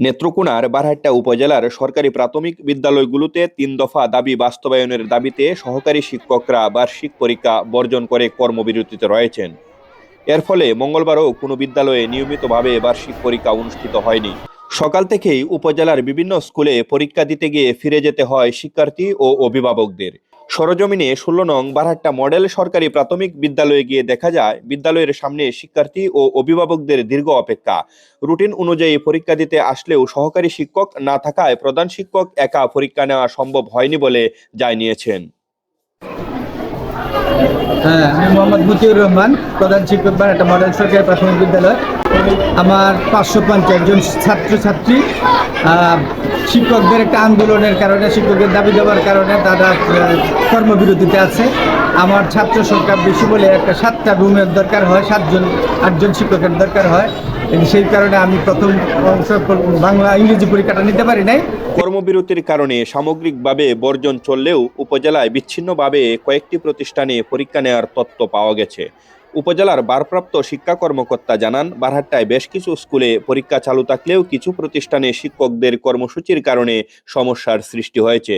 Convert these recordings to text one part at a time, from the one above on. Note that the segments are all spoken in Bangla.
নেত্রকোনার বারহাট্টা উপজেলার সরকারি প্রাথমিক বিদ্যালয়গুলোতে তিন দফা দাবি বাস্তবায়নের দাবিতে সহকারী শিক্ষকরা বার্ষিক পরীক্ষা বর্জন করে কর্মবিরতিতে রয়েছেন। এর ফলে মঙ্গলবারও কোনো বিদ্যালয়ে নিয়মিতভাবে বার্ষিক পরীক্ষা অনুষ্ঠিত হয়নি। সকাল থেকেই উপজেলার বিভিন্ন স্কুলে পরীক্ষা দিতে গিয়ে ফিরে যেতে হয় শিক্ষার্থী ও অভিভাবকদের। সরজমিনে ষোলো নং বারহাট্টা মডেল সরকারি প্রাথমিক বিদ্যালয়ে গিয়ে দেখা যায়, বিদ্যালয়ের সামনে শিক্ষার্থী ও অভিভাবকদের দীর্ঘ অপেক্ষা। রুটিন অনুযায়ী পরীক্ষা দিতে আসলেও সহকারী শিক্ষক না থাকায় প্রধান শিক্ষক একা পরীক্ষা নেওয়া সম্ভব হয়নি বলে জানিয়েছেন। হ্যাঁ আমি মোহাম্মদ মতিউর রহমান, প্রধান শিক্ষক মডেল সরকারি প্রাথমিক বিদ্যালয়। আমার পাঁচশো পঞ্চাশ জন ছাত্রছাত্রী শিক্ষকদের একটা আন্দোলনের কারণে, শিক্ষকের দাবি দেওয়ার কারণে তারা কর্মবিরতিতে আছে। আমার ছাত্র সংখ্যা বেশি বলে একটা সাতটা রুমের দরকার হয়, সাতজন, আটজন শিক্ষকের দরকার হয়। সেই কারণে আমি প্রথম অংশ বাংলা ইংরেজি পরীক্ষাটা নিতে পারি নাই। কর্মবিরতির কারণে সামগ্রিকভাবে বর্জন চললেও উপজেলায় বিচ্ছিন্নভাবে কয়েকটি প্রতিষ্ঠানে পরীক্ষা নেওয়ার তথ্য পাওয়া গেছে। উপজেলার ভারপ্রাপ্ত শিক্ষা কর্মকর্তা জানান, বারহাট্টায় বেশ কিছু স্কুলে পরীক্ষা চালু থাকলেও কিছু প্রতিষ্ঠানে শিক্ষকদের কর্মসূচির কারণে সমস্যার সৃষ্টি হয়েছে।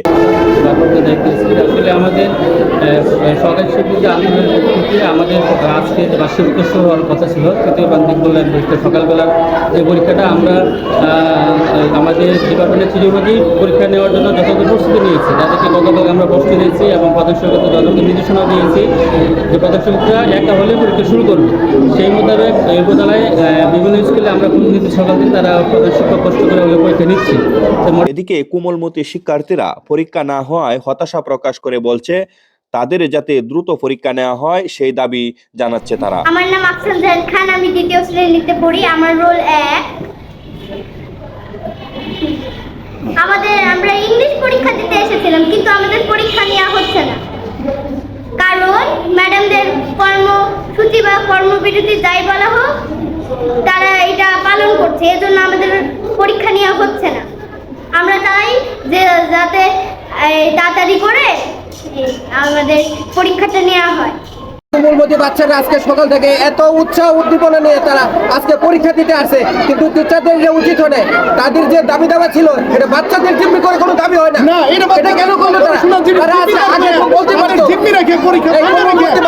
আমাদের আজকে যে পরীক্ষাটা, আমরা আমাদের ডিপার্টমেন্টের চিরবাদী পরীক্ষা নেওয়ার জন্য যথাযথ প্রস্তুতি নিয়েছি। তাদেরকে গতকাল আমরা প্রস্তুতি নিয়েছি এবং প্রধান শিক্ষক নির্দেশনা দিয়েছি যে প্রধান শিক্ষকরা একা হলে পরীক্ষা শুরু করবে। সেই মোতাবেক এই উপজেলায় বিভিন্ন স্কুলে আমরা প্রতিনিধি সকাল দিন তারা শিক্ষক কষ্ট করে হলে পরীক্ষা নিচ্ছি। এদিকে কোমলমতি শিক্ষার্থীরা পরীক্ষা না হওয়ায় হতাশা প্রকাশ করে বলছে তাদের যাতে দ্রুত পরীক্ষা নেওয়া হয় সেই দাবি জানাচ্ছে তারা। আমার নাম আফসান জাহান খান আমি দ্বিতীয় শ্রেণীতে পড়ি। আমার রোল এক। আমাদের, আমরা ইংলিশ পরীক্ষা দিতে এসেছিলাম, কিন্তু আমাদের পরীক্ষা নেওয়া হচ্ছে না। কারণ ম্যাডামদের কর্মসূচি বা কর্মবিরতি যাই বলা হোক, তারা এটা পালন করছে, এজন্য আমাদের পরীক্ষা নেওয়া হচ্ছে না। আমরা চাই যে যাতে তাড়াতাড়ি করে আমাদের পরীক্ষাটা নেওয়া হয়। কোমলমতি বাচ্চারা আজকে সকাল থেকে এত উৎসাহ উদ্দীপনা নিয়ে তারা আজকে পরীক্ষা দিতে আসে। কিন্তু টিচারদের যে উচিত হলে তাদের যে দাবি দাবা ছিল এটা বাচ্চাদের জিম্মি করে কোনো দাবি হয় না। এটা কেন করল তারা? আগে বলতে পারতো। পরীক্ষা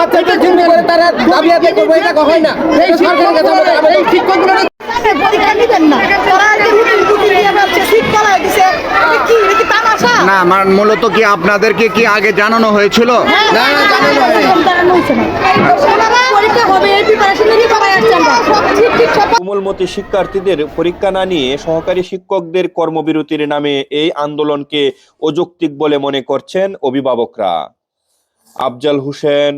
বাচ্চাদের জিম্মি করে তারা দাবি আদায় করব এটা হয় না। এই সরকারের কাছে আমাদের আবেদন। এই শিক্ষকগুলো পরীক্ষা নিবেন না ওরা যে রুটিন রুটিন নিয়ে ভাবছে শীত কলায় দিছে এটা কি এটা কি তামাশা না আমার মূলত কি আপনাদেরকে কি আগে জানানো হয়েছিল? কোমলমতি শিক্ষার্থীদের পরীক্ষা না নিয়ে সহকারী শিক্ষকদের কর্মবিরতির নামে এই আন্দোলনকে অযৌক্তিক বলে মনে করছেন অভিভাবকরা। আফজাল হোসেন,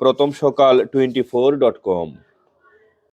প্রথম সকাল টোয়েন্টি ফোর ডট কম